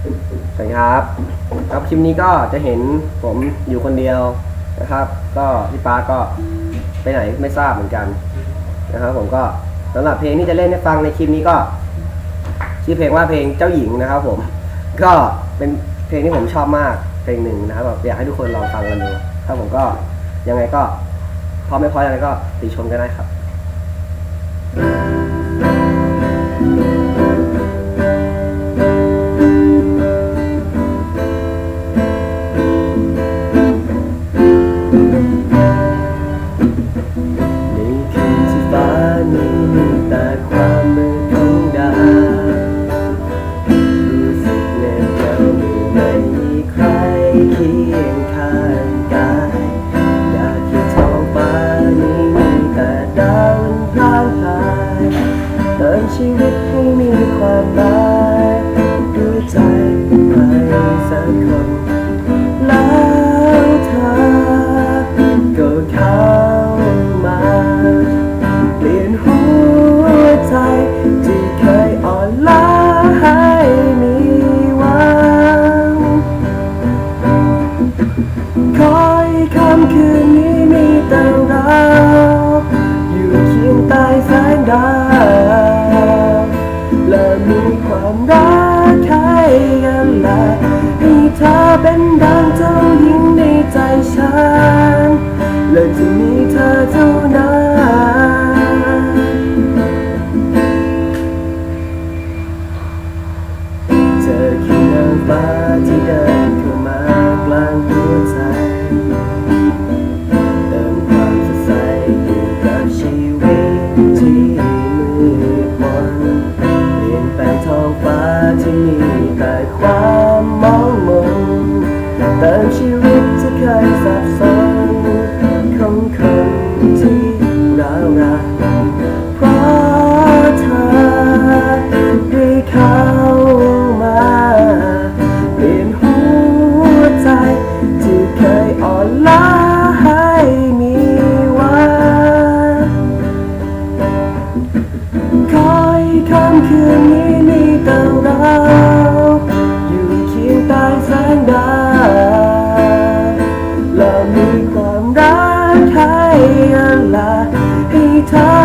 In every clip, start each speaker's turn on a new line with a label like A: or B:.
A: สวัสดีครับ ครับคลิปนี้ก็จะเห็นผมอยู่คนเดียวนะครับ ก็พี่ป้าก็ไปไหนไม่ทราบเหมือนกันนะครับผมก็สำหรับเพลงที่จะเล่นให้ฟังในคลิปนี้ก็ชื่อเพลงว่าเพลงเจ้าหญิงนะครับผมก็เป็นเพลงที่ผมชอบมากเพลงหนึ่งนะครับแบบอยากให้ทุกคนลองฟังกันดูครับผมก็ยังไงก็พร้อมไม่พร้อมยังไงก็ติชมกันได้ครับ คียงข้างกายอยากให้ท้องฟ้านี้มีแต่ดาวพลางพายเติมชีวิตให้มีความหมายด้วยใจใครสักคน อยคำคืนนี้มีแต่เราอยู่เคียงใต้แสงดาวและมีความรักให้กันและให้เธอเป็นดังเจ้าหญิงในใจฉัน และจะมีเธอเท่านั้นเธอคือนางฟ้าที่เดิ ติมชีวิต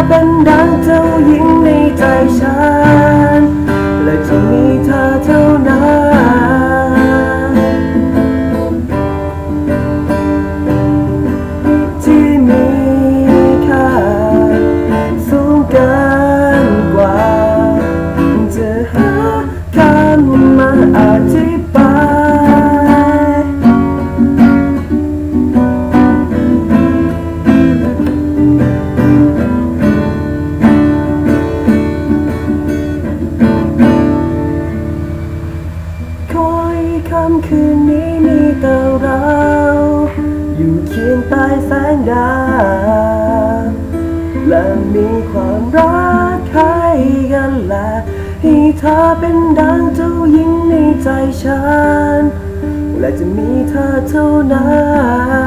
A: เำคืนนี้มีแต่เรา อยู่เคียงใต้แสงดาวและมีความรักให้กันและให้เธอเป็นดังเจ้าหญิงในใจฉัน และจะมีเธอเท่านั้น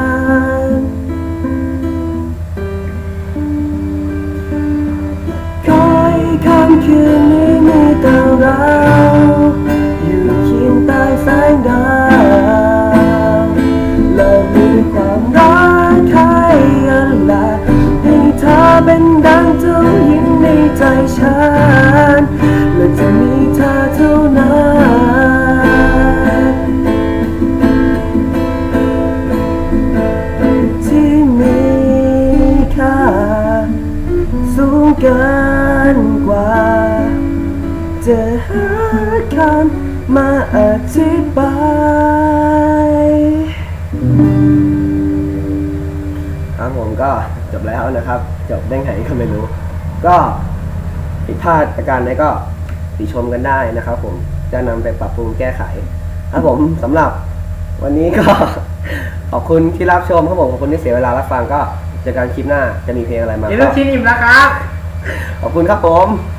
A: ฉัน และจะมีเธอเท่านั้นที่มีค่าสูงเกินกว่า จะหาคำมาอธิบายครับผมก็จบแล้วนะครับ จบได้ไงก็ไม่รู้ ก็ ผิดพลาดประการใดก็ติชมกันได้นะครับ ผมจะนำไปปรับปรุงแก้ไข ครับผมสำหรับวันนี้ก็ ขอบคุณที่รับชมครับผมขอบคุณที่เสียเวลารับฟังก็เจอกันคลิปหน้าจะมีเพลงอะไรมา
B: อย่า
A: ก็
B: ลืมชิมอิ่มนะครับ
A: ขอบคุณครับผม
B: ค